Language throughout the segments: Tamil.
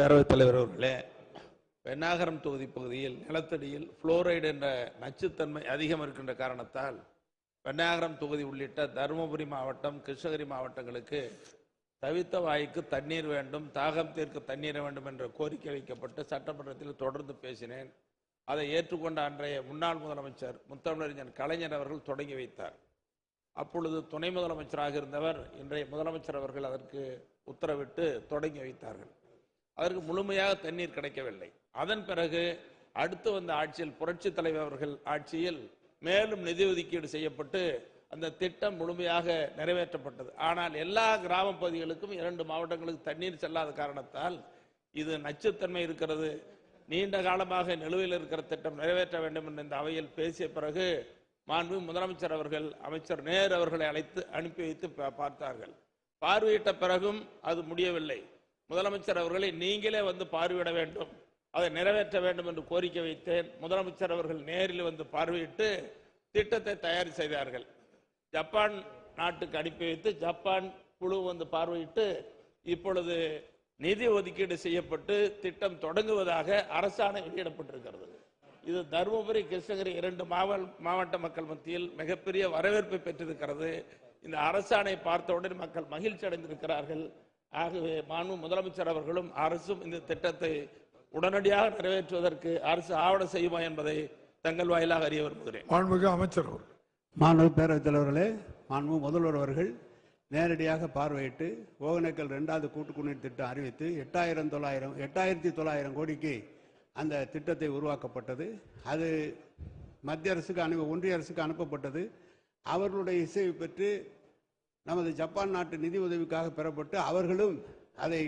பேரவைத் தலைவர் அவர்களே பெண்ணாகரம் தொகுதி பகுதியில் நிலத்தடியில் புளோரைடு என்ற நச்சுத்தன்மை அதிகம் இருக்கின்ற காரணத்தால் பெண்ணாகரம் தொகுதி உள்ளிட்ட தருமபுரி மாவட்டம் கிருஷ்ணகிரி மாவட்டங்களுக்கு தவித்த வாய்க்கு தண்ணீர் வேண்டும் தாகம் தீர்க்க தண்ணீர் வேண்டும் என்ற கோரிக்கை வைக்கப்பட்டு சட்டமன்றத்தில் தொடர்ந்து பேசினேன். அதை ஏற்றுக்கொண்ட அன்றைய முன்னாள் முதலமைச்சர் முத்தமிழறிஞர் கலைஞர் அவர்கள் தொடங்கி வைத்தார். அப்பொழுது துணை முதலமைச்சராக இருந்தவர் இன்றைய முதலமைச்சர் அவர்கள் அதற்கு உத்தரவிட்டு தொடங்கி வைத்தார்கள். அதற்கு முழுமையாக தண்ணீர் கிடைக்கவில்லை. அதன் பிறகு அடுத்து வந்த ஆட்சியில் புரட்சி தலைவர் அவர்கள் ஆட்சியில் மேலும் நிதி ஒதுக்கீடு செய்யப்பட்டு அந்த திட்டம் முழுமையாக நிறைவேற்றப்பட்டது. ஆனால் எல்லா கிராம பகுதிகளுக்கும் இரண்டு மாவட்டங்களுக்கு தண்ணீர் செல்லாத காரணத்தால் இது நச்சுத்தன்மை இருக்கிறது. நீண்ட காலமாக நிலுவையில் இருக்கிற திட்டம் நிறைவேற்ற வேண்டும் என்று இந்த அவையில் பேசிய பிறகு மாண்பு முதலமைச்சர் அவர்கள் அமைச்சர் நேர் அவர்களை அழைத்து அனுப்பி வைத்து பார்த்தார்கள். பார்வையிட்ட பிறகும் அது முடியவில்லை. முதலமைச்சர் அவர்களை நீங்களே வந்து பார்வையிட வேண்டும். அதை நிறைவேற்ற வேண்டும் என்று கோரிக்கை வைத்தேன். முதலமைச்சர் அவர்கள் நேரில் வந்து பார்வையிட்டு திட்டத்தை தயார் செய்தார்கள். ஜப்பான் நாட்டுக்கு அனுப்பி வைத்து ஜப்பான் குழு வந்து பார்வையிட்டு இப்பொழுது நிதி ஒதுக்கீடு செய்யப்பட்டு திட்டம் தொடங்குவதாக அரசாணை வெளியிடப்பட்டிருக்கிறது. இது தருமபுரி கிருஷ்ணகிரி இரண்டு மாவட்ட மாவட்ட மக்கள் மத்தியில் மிகப்பெரிய வரவேற்பை பெற்றிருக்கிறது. இந்த அரசாணை பார்த்தவுடன் மக்கள் மகிழ்ச்சி அடைந்திருக்கிறார்கள். ஆகவே மாண்பு முதலமைச்சர் அவர்களும் அரசும் இந்த திட்டத்தை உடனடியாக நிறைவேற்றுவதற்கு அரசு ஆவணம் செய்யுமா என்பதை தங்கள் வாயிலாக அறிய விரும்புகிறேன். மாண்புமிகு அமைச்சர் அவர்கள். மாண்பு பேரவைத் தலைவர்களே மாண்பு முதல்வர் அவர்கள் நேரடியாக பார்வையிட்டு ஓகனக்கல் ரெண்டாவது கூட்டு குடிநீர் திட்டம் அறிவித்து எட்டாயிரம் தொள்ளாயிரம் எட்டாயிரத்தி தொள்ளாயிரம் கோடிக்கு அந்த திட்டத்தை உருவாக்கப்பட்டது. அது மத்திய அரசுக்கு அனு ஒன்றிய அரசுக்கு அனுப்பப்பட்டது. அவர்களுடைய இசையை பெற்று நமது ஜப்பான் நாட்டு நிதி உதவிக்காக பெறப்பட்டு அவர்களும் அதை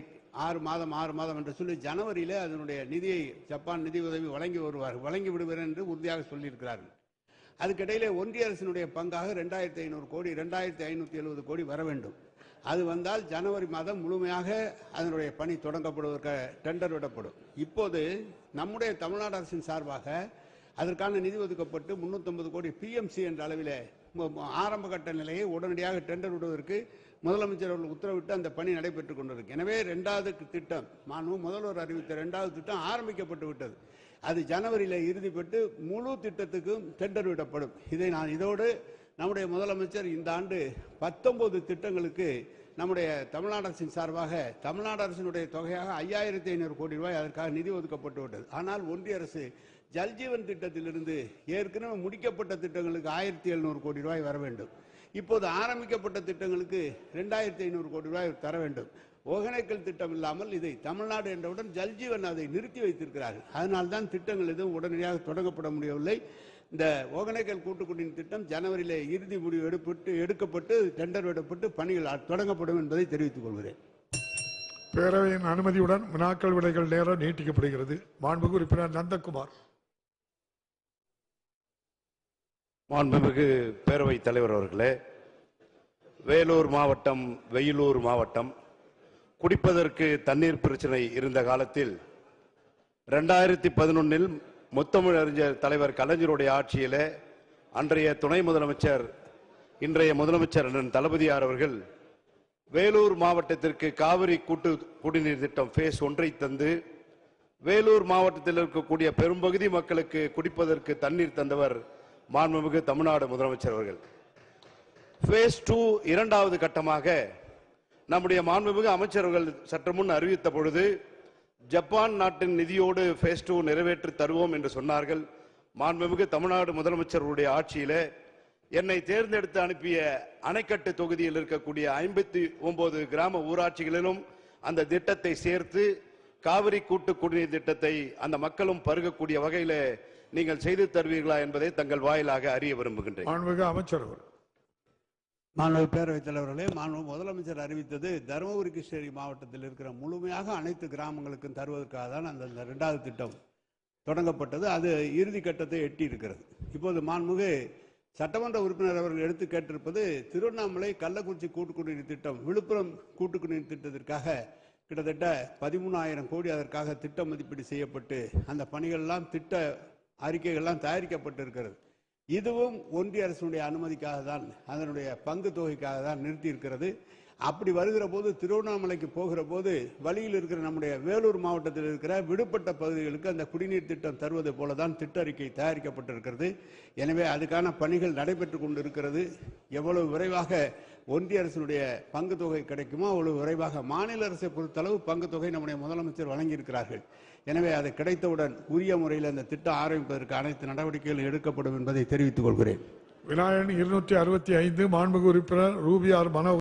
ஆறு மாதம் ஆறு மாதம் என்று சொல்லி ஜனவரியில் அதனுடைய நிதியை ஜப்பான் நிதி உதவி வழங்கி வருவார் வழங்கி விடுவார் என்று உறுதியாக சொல்லியிருக்கிறார்கள். அதுக்கிடையிலே ஒன்றிய அரசினுடைய பங்காக ரெண்டாயிரத்தி ஐநூறு கோடி ரெண்டாயிரத்தி ஐநூற்றி எழுபது கோடி வர வேண்டும். அது வந்தால் ஜனவரி மாதம் முழுமையாக அதனுடைய பணி தொடங்கப்படுவதற்கு டெண்டர் விடப்படும். இப்போது நம்முடைய தமிழ்நாடு அரசின் சார்பாக அதற்கான நிதி ஒதுக்கப்பட்டு 350 கோடி பிஎம்சி என்ற அளவிலே ஆரம்ப கட்ட நிலையை உடனடியாக டெண்டர் விடுவதற்கு முதலமைச்சர் அவர்கள் உத்தரவிட்டு அந்த பணி நடைபெற்றுக் கொண்டிருக்கு. எனவே ரெண்டாவது திட்டம் மாண்பு முதல்வர் அறிவித்த ரெண்டாவது திட்டம் ஆரம்பிக்கப்பட்டு விட்டது. அது ஜனவரியில் இறுதி பெற்று முழு திட்டத்துக்கும் டெண்டர் விடப்படும். இதை நான் இதோடு நம்முடைய முதலமைச்சர் இந்த ஆண்டு பத்தொன்பது திட்டங்களுக்கு நம்முடைய தமிழ்நாடு அரசின் சார்பாக தமிழ்நாடு அரசினுடைய தொகையாக ஐயாயிரத்தி ஐநூறு கோடி ரூபாய் அதற்காக நிதி ஒதுக்கப்பட்டு விட்டது. ஆனால் ஒன்றிய அரசு ஜல்ஜீவன் திட்டத்திலிருந்து ஏற்கனவே முடிக்கப்பட்ட திட்டங்களுக்கு ஆயிரத்தி எழுநூறு கோடி ரூபாய் வர வேண்டும். இப்போது ஆரம்பிக்கப்பட்ட திட்டங்களுக்கு ரெண்டாயிரத்தி ஐநூறு கோடி ரூபாய் தர வேண்டும். ஒகேனக்கல் திட்டம் இல்லாமல் இதை தமிழ்நாடு என்றவுடன் ஜல்ஜீவன் அதை நிறுத்தி வைத்திருக்கிறார்கள். அதனால்தான் திட்டங்கள் எதுவும் உடனடியாக தொடங்கப்பட முடியவில்லை. இந்த ஒகேனக்கல் கூட்டுக்குடியின் திட்டம் ஜனவரியிலே இறுதி முடிவு எடுப்பட்டு எடுக்கப்பட்டு டெண்டர் விடப்பட்டு பணிகள் தொடங்கப்படும் என்பதை தெரிவித்துக் கொள்கிறேன். பேரவையின் அனுமதியுடன் வினாக்கள் விடைகள் நேரம் நீட்டிக்கப்படுகிறது. மாண்புமிகு உறுப்பினர் நந்தகுமார் மாண்புமிகு பேரவைத் தலைவர் அவர்களே வேலூர் மாவட்டம் வெயிலூர் மாவட்டம் குடிப்பதற்கு தண்ணீர் பிரச்சனை இருந்த காலத்தில் ரெண்டாயிரத்தி பதினொன்னில் முத்தமிழ் அறிஞர் தலைவர் கலைஞருடைய ஆட்சியில் அன்றைய துணை முதலமைச்சர் இன்றைய முதலமைச்சர் அண்ணன் தளபதியார் அவர்கள் வேலூர் மாவட்டத்திற்கு காவிரி கூட்டு குடிநீர் திட்டம் ஃபேஸ் ஒன்றை தந்து வேலூர் மாவட்டத்தில் இருக்கக்கூடிய பெரும்பகுதி மக்களுக்கு குடிப்பதற்கு தண்ணீர் தந்தவர் மாண்புமிகு தமிழ்நாடு முதலமைச்சர் அவர்கள். ஃபேஸ் டூ இரண்டாவது கட்டமாக நம்முடைய மாண்புமிகு அமைச்சர்கள் சற்று முன் அறிவித்த பொழுது ஜப்பான் நாட்டின் நிதியோடு ஃபேஸ் டூ நிறைவேற்றி தருவோம் என்று சொன்னார்கள். மாண்புமிகு தமிழ்நாடு முதலமைச்சருடைய ஆட்சியிலே என்னை தேர்ந்தெடுத்து அனுப்பிய அணைக்கட்டு தொகுதியில் இருக்கக்கூடிய ஐம்பத்தி ஒன்பது கிராம ஊராட்சிகளிலும் அந்த திட்டத்தை சேர்த்து காவிரி கூட்டு குடிநீர் திட்டத்தை அந்த மக்களும் பருகக்கூடிய வகையில நீங்கள் செய்து தருவீர்களா என்பதை தங்கள் வாயிலாக அறிய விரும்புகின்றேன். மாண்புமிகு அமைச்சர் மாணவ பேரவைத் தலைவர்களே மாணவ முதலமைச்சர் அறிவித்தது தருமபுரி கிருஷ்ணகிரி மாவட்டத்தில் இருக்கிற முழுமையாக அனைத்து கிராமங்களுக்கும் தருவதற்காக தான் அந்த ரெண்டாவது திட்டம் தொடங்கப்பட்டது. அது இறுதி கட்டத்தை எட்டி இருக்கிறது இப்போது மாண்புமிகு சட்டமன்ற உறுப்பினர் அவர்கள் எடுத்து கேட்டிருப்பது திருவண்ணாமலை கள்ளக்குறிச்சி கூட்டுக்குடிநீர் திட்டம் விழுப்புரம் கூட்டுக்குடிநீர் திட்டத்திற்காக கிட்டத்தட்ட பதிமூணாயிரம் கோடி அதற்காக திட்ட மதிப்பீடு செய்யப்பட்டு அந்த பணிகள்லாம் திட்ட அறிக்கைகள்லாம் தயாரிக்கப்பட்டு இருக்கிறது இதுவும் ஒன்றிய அரசுடைய அனுமதிக்காக தான் அதனுடைய பங்கு தொகைக்காக தான் நிறுத்தி இருக்கிறது அப்படி வருகிற போது திருவண்ணாமலைக்கு போகிற போது வழியில் இருக்கிற நம்முடைய வேலூர் மாவட்டத்தில் இருக்கிற விடுபட்ட பகுதிகளுக்கு அந்த குடிநீர் திட்டம் தருவது போல தான் திட்ட அறிக்கை தயாரிக்கப்பட்டிருக்கிறது. எனவே அதுக்கான பணிகள் நடைபெற்று கொண்டிருக்கிறது. எவ்வளவு விரைவாக ஒன்றிய அரசினுடைய பங்கு தொகை கிடைக்குமோ அவ்வளவு விரைவாக மாநில அரசை பொறுத்தளவு பங்கு தொகை நம்முடைய முதலமைச்சர் வழங்கியிருக்கிறார்கள். எனவே அது கிடைத்தவுடன் உரிய முறையில் அந்த திட்டம் ஆரம்பிப்பதற்கு அனைத்து நடவடிக்கைகளும் எடுக்கப்படும் என்பதை தெரிவித்துக் கொள்கிறேன். விநாயகன் இருநூற்றி அறுபத்தி ஐந்து மாண்புமிகு உறுப்பினர் ரூபியார் மன